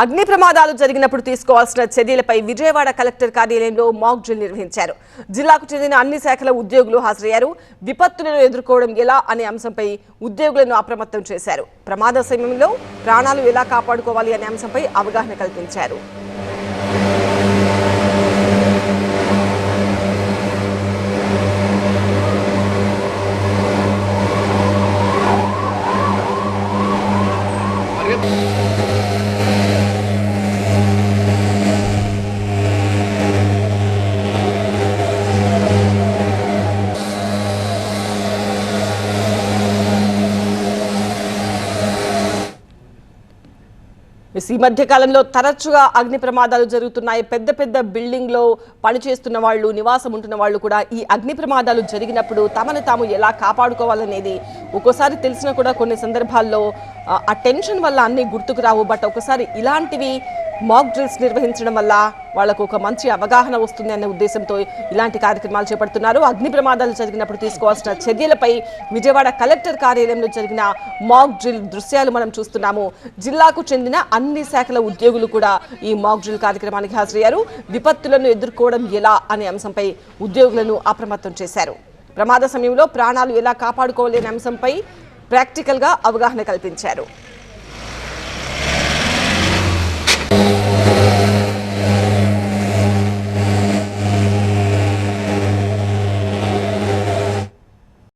అగ్ని ప్రమాదాలు జరిగినప్పుడు తీసుకోవాల్సిన చర్యలపై విజయవాడ కలెక్టర్ కార్యాలయంలో మాక్ డ్రిల్ నిర్వహించారు. జిల్లాకు చెందిన అన్ని శాఖల ఉద్యోగులు హాజరయ్యారు. విపత్తులను ఎదుర్కోవడం ఎలా అనే అంశంపై ఉద్యోగులను అప్రమత్తం చేశారు. ప్రమాద సమయంలో ప్రాణాలు ఎలా కాపాడుకోవాలి అనే అంశంపై అవగాహన కల్పించారు. ఈ మధ్య కాలంలో తరచుగా అగ్ని ప్రమాదాలు జరుగుతున్నాయి. పెద్ద పెద్ద బిల్డింగ్లో పనిచేస్తున్న వాళ్ళు నివాసం ఉంటున్న వాళ్ళు కూడా ఈ అగ్ని ప్రమాదాలు జరిగినప్పుడు తమను తాము ఎలా కాపాడుకోవాలనేది ఒక్కోసారి తెలిసినా కూడా కొన్ని సందర్భాల్లో ఆ, టెన్షన్ వల్ల అన్ని గుర్తుకు రావు. బట్ ఒకసారి ఇలాంటివి మాక్ డ్రిల్స్ నిర్వహించడం వల్ల వాళ్ళకు ఒక మంచి అవగాహన వస్తుంది అనే ఉద్దేశంతో ఇలాంటి కార్యక్రమాలు చేపడుతున్నారు. అగ్ని ప్రమాదాలు జరిగినప్పుడు తీసుకోవాల్సిన చర్యలపై విజయవాడ కలెక్టర్ కార్యాలయంలో జరిగిన మాక్ డ్రిల్ దృశ్యాలు మనం చూస్తున్నాము. జిల్లాకు చెందిన అన్ని శాఖల ఉద్యోగులు కూడా ఈ మాక్ డ్రిల్ కార్యక్రమానికి హాజరయ్యారు. విపత్తులను ఎదుర్కోవడం ఎలా అనే అంశంపై ఉద్యోగులను అప్రమత్తం చేశారు. ప్రమాద సమయంలో ప్రాణాలు ఎలా కాపాడుకోవాలి అనే అంశంపై ప్రాక్టికల్గా అవగాహన కల్పించారు.